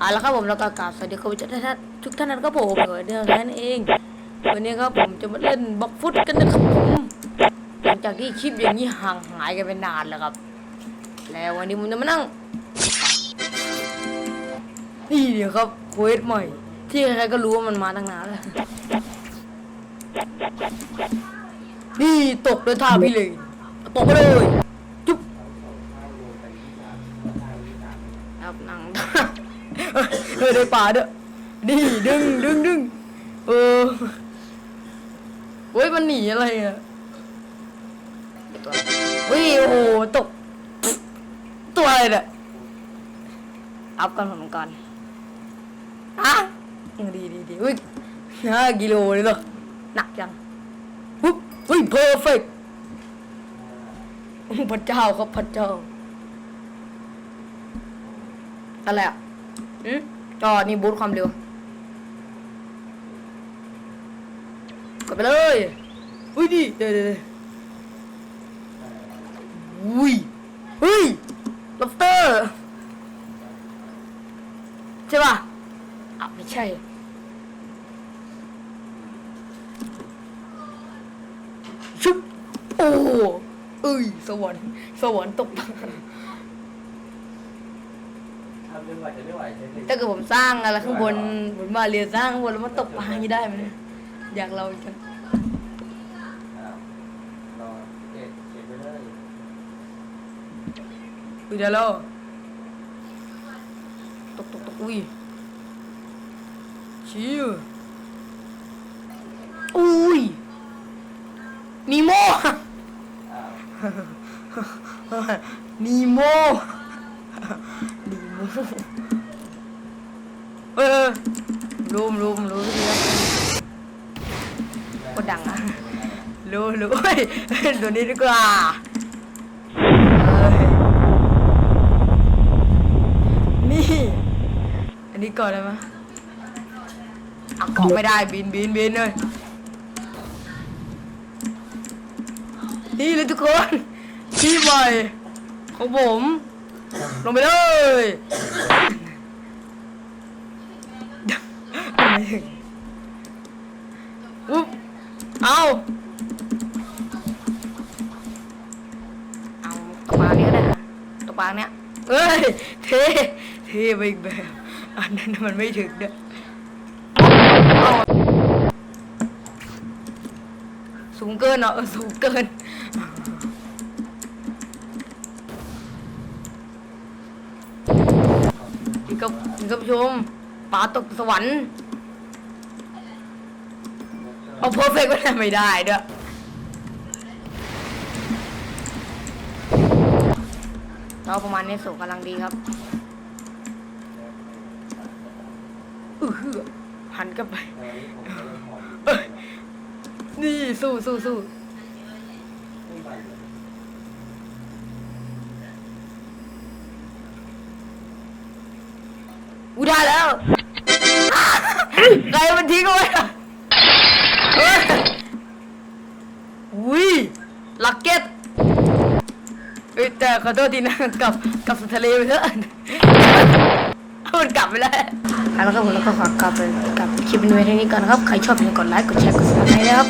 เอาละครับผมแล้วก็กราบสวัสดีคุณผู้ชมทุกท่านทุกท่านนะครับผมเออเดี๋ยวนั้นเอง วันนี้ครับผมจะมาเล่นบล็อกฟุตกันนะครับผมหลังจากที่คลิปอย่างนี้ห่างหายกันไปนานแล้วครับ แล้ววันนี้ผมจะมานั่ง นี่เดี๋ยวครับเควสใหม่ ที่ใครๆก็รู้ว่ามันมาตั้งนานแล้ว นี่ตกด้วยท่าพี่เลย ตกเลยจุ๊บครับนั่ง เออในป่าเด้อนี่ดึงดึงดึงเออเฮ้ยมันหนีอะไรอะวเฮ้ยโอ้โหตก ตัวอะไรเนี่ยอัพกันผมก่อนอะดีดีดีเฮ้ยห้ากิโลเลยเหรอหนักจังปุ๊บเฮ้ยเพอร์เฟกพระเจ้าครับพระเจ้าอะไรอะ อืมจอนี่บูทความเร็ว กดไปเลย อุ้ยดิเดี๋ยวเดี๋ยวเดี๋ยวอุ้ยเฮ้ยล็อบสเตอร์ ใช่ป่ะอะไม่ใช่ชุบโอ้เอ้ย สวรรค์ สวรรค์ตกำไม่ไหวจะไม่ไหวใช่ไหมถ้าเกิดผมสร้างอะไรข้างบนบนบาเรียนสร้างข้างบนแล้วมันตกปลาอย่างนี้ได้ไหมเนี่ยอยากเราจังอ้าวรอเก็บเก็บไปเลยอุ้ยเดี๋ยวเราตกตกตกอุ้ยชิวอุ้ยนีโม อ้าวนีโม นีโมเออรู้รู้รู้ทีละกดดังอะรู้รู้เฮ้ยตัวนี้ดีกว่าเอ้ยนี่ อันนี้ก่อนได้ไหมอะเกาะไม่ได้บินบินบินเลยนี่เลยทุกคนที่ใหม่ของผม ลงไปเลยไม่ถึงอุ๊บเอาเอาตกปลาเนี้ยก็ได้นะตกปลาเนี้ยเอ้ย เท่เท่ไปอีกแบบ อันนั้นมันไม่ถึงเนี่ยเอาสูงเกินเนาะเออสูงเกิน นี่ก็นี่ก็ผู้ชมปลาตกสวรรค์ เอาเพอร์เฟกต์ก็ได้ไม่ได้ด้วยเราประมาณนี้สูงกำลังดีครับอือหันกลับไปตอนนี้ผมจะเล่นของเอ้ยนี่สู้สู้สู้ ไม่ไหวเลยอูได้แล้วใครมันทิ้งเอาไว้อะเฮ้ยอุ้ยลักเก็ตเอ้ยแต่ขอโทษทีนะกลับกลับสู่ทะเลไปเถอะเอามันกลับไปแล้วเอาแล้วครับผมแล้วก็ขอกลับไปกลับคลิปนี้ไว้ที่นี้ก่อนนะครับ ใครชอบอย่าลืมกดไลค์ กดแชร์ กดซับสไครต์นะครับ